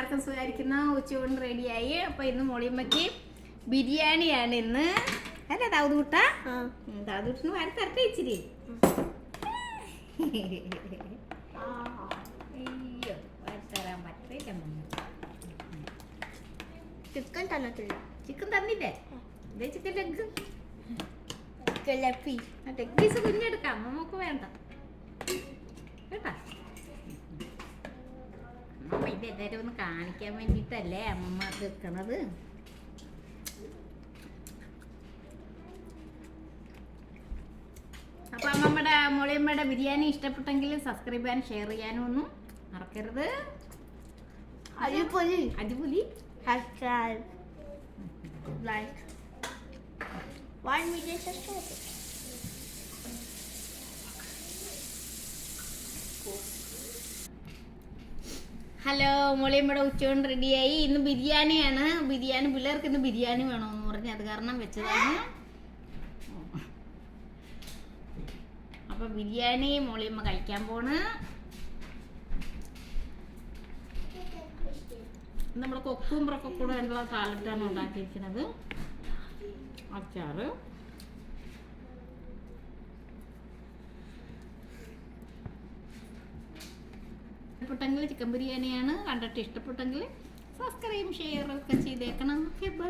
എല്ലാവർക്കും സുഖമായിരിക്കുന്ന. ഉച്ചയൂണ് റെഡിയായി. അപ്പോൾ ഇന്ന് മോളിയമ്മയ്ക്ക് ബിരിയാണിയാണ് ഇന്ന്. അല്ല ദാവൂട്ട ദാവൂട്ടിന് വാരി തരട്ടെ ഇച്ചിരി. അയ്യോ വാരി തരാൻ പറ്റില്ല ചിക്കൻ തന്നിട്ടില്ല. ചിക്കൻ തന്നില്ലേ? ഇതേ ചിക്കൻ ലെഗ് കിളപ്പി ലെഗ് പീസ്. കുഞ്ഞെടുക്കാം. നമുക്ക് വേണ്ട. അമ്മ ഇത് എല്ലാവരും ഒന്ന് കാണിക്കാൻ വേണ്ടിയിട്ടല്ലേ അമ്മമ്മ അത് വെക്കണത്. അപ്പൊ അമ്മമ്മയുടെ മോളിയമ്മയുടെ ബിരിയാണി ഇഷ്ടപ്പെട്ടെങ്കിൽ സബ്സ്ക്രൈബ് ചെയ്യാനും ഷെയർ ചെയ്യാനും ഒന്നും മറക്കരുത്. അടിപൊളി. അടിപൊളി. Subscribe like one video subscribe hello മോളിയമ്മയുടെ ഉച്ചകൊണ്ട് റെഡിയായി ഇന്ന് ബിരിയാണിയാണ്. ബിരിയാണി പിള്ളേർക്ക് ഇന്ന് ബിരിയാണി വേണമെന്ന് പറഞ്ഞു അത് കാരണം വെച്ചതാണ്. അപ്പൊ ബിരിയാണി മോളിയമ്മ കഴിക്കാൻ പോണ്. നമ്മൾ കൊക്കും കൂടെ ഉള്ള ഉണ്ടാക്കിയിരിക്കുന്നത് അച്ചാറ്. ഇഷ്ടപ്പെട്ടെങ്കിൽ ചിക്കൻ ബിരിയാണിയാണ് കണ്ടിട്ട് ഇഷ്ടപ്പെട്ടെങ്കിൽ സബ്സ്ക്രൈബ് ഷെയർ ഒക്കെ ചെയ്തേക്കണം. Okay bye